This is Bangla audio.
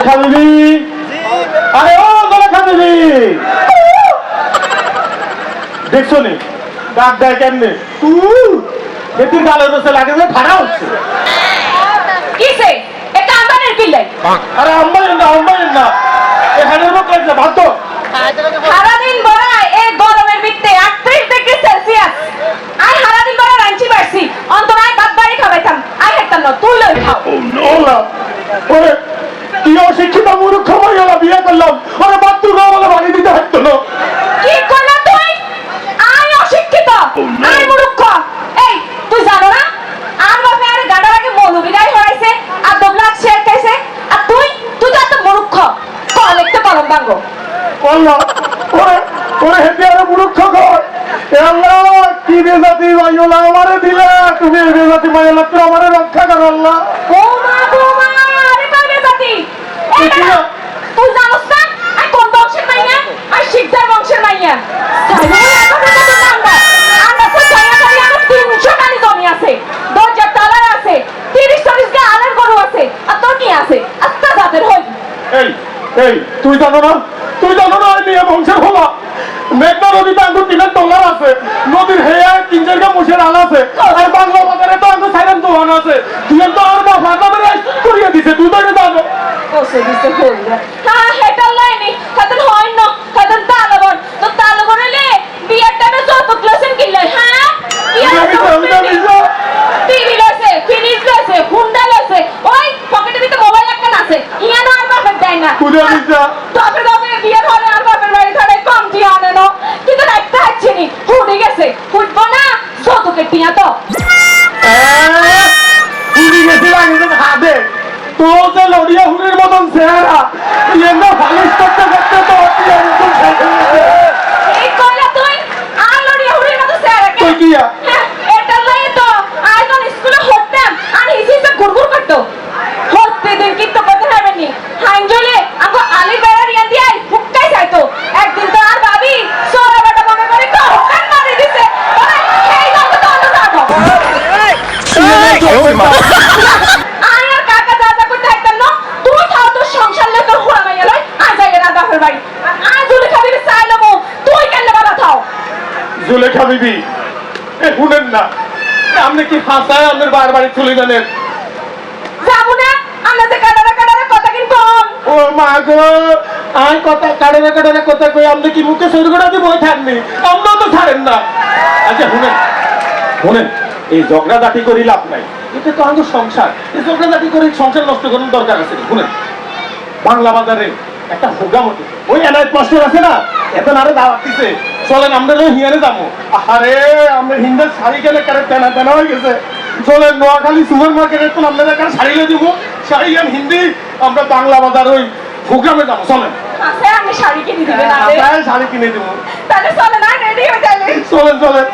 জলেখা বিবি আরে ও জলেখা বিবি দেখছ নি? ডাক দেয় কেমনে? খেতির গালের বসে লাগে যে ভাড়া হচ্ছে। কিসে? এটা আমাদের কিল্লাই আরে আমাদের না আমাদের না। অশিক্ষিত মূর্খ মাইয়ালা বিয়ে করলাম। ওরে বাত্তুর বলে বাড়ি দিতে হাঁটতো না। কি করলা তুই? আই অশিক্ষিত আই মূর্খ। এই তুই জানো না? আর বাপে আরে গাডার আগে মৌলবিদাই হরাইছে আর দবলাক শেয়ার খাইছে? আর তুই? তুই তো এত মূর্খ। কল একটা কলম ভাঙ্গো আল্লাহ ওরে ওরে হেঁটে আরে মূর্খ কর আল্লাহ কি বেজাতি মাইয়ালা আমারে দিলে? তুমি বেজাতি মাইয়ালা তুই আমারে রক্ষা করো আল্লাহ। ও মা তুই জানোস না? আই কোন বংশের মাইয়া? আই শিকদার বংশের মাইয়া? তিনশো টানি জমি আছে দরজার তালার আছে তিরিশ চল্লিশ গা আলের গরু আছে আর তোর কি আছে? আস্তা জাতের হই এই এই তুই জানো না? তুই জানো না মেয়ে বংশের হলা? মেঘনা নদীতে আঙ্গুর তিনের ডলার আছে নদীর হেয়া তিন চারটা মুসের আল আছে আর বাংলা বাজারে তো আঙ্গুর সাইলেন দোকান আছে তুই তো আর বাবা নামের রেজিস্ট্রি করিয়ে দিছে তুই তো এটা জানো ওসে দিছে হই না হ্যাঁ হেটা লাইনি হয় না কাদের তালবন। তো তালবন হলে বিয়ের টাইমে যত ক্লাসেন কিনলে হ্যাঁ টিভি লইছে ফ্রিজ লইছে হুন্ডা লইছে ওই পকেটের ভিতরে মোবাইল একটা আছে। ইয়া না আর বাপের দেয় না। তোর যে লড়িয়া হুড়ির মতন চেহারা এমনি ফালিশ করতে করতে তো তুই এরকম শেষ হয়ে গেছে। এই কইলা তুই আর লড়িয়া হুড়ির মতো স্যার তুই কি আ? হ্যাঁ, এটা লই তো আজ যখন স্কুলে হতাম আর হিসি হিসে গুড়গুড় করতো হতে দিন কি তো করতে হবে নি হাইঞ্জলে আগো আলি বেড়া রিয়া দিয়ে হুক্কাই যাইতো একদিন তো আর ভাবি সোরা বেটা মনে করে তো হুক্কান মারি দিছে ওরে, সেই গল্প তো অন্য যাব আয় আর কাকা দাদা করতে একদম না তুই খাও তোর সংসার লোক হোড়া মাইয়া লই আয় যাই না বাপের বাড়ি আর আয় জুলি খাবি চাইলো মো তুই কেন বাবা থাও জুলেখা বিবি। এ শুনেন না। আপনি কি হাসায় আপনার বার বাড়ি চলে জানেন যাব না। আমরা যে কাটারা কাটারা কথা কিন্তু ও মা গো আই কথা কাড়ে কাড়ে কথা কই আপনি কি মুখে সরু করে দিয়ে বই থাকনি আমরাও তো ছাড়েন না। আচ্ছা শুনেন শুনেন এই ঝগড়াঝাটি করি লাভ নাই। এটা তো আমাদের সংসার। এই ঝগড়াঝাটি করে সংসার নষ্ট করার দরকার আছে শুনেন বাংলা বাজারে একটা হোগামতি ওই এনআই মাস্টার আছে না? এখন আরে দাওয়াত দিছে। চলেন আমরা হিয়ারে যাব। আরে আমরা হিন্দার শাড়ি গেলে কারে তেনা তেনা হয়ে গেছে। চলেন নোয়াখালী সুপার মার্কেটে তো আপনাদের কাছে শাড়ি লে দিব শাড়ি আর হিন্দি আমরা বাংলা বাজার ওই প্রোগ্রামে যাব চলেন। আছে আমি শাড়ি কিনে দিব শাড়ি কিনে দিব। তাহলে চলেন হয়ে চলেন চলেন।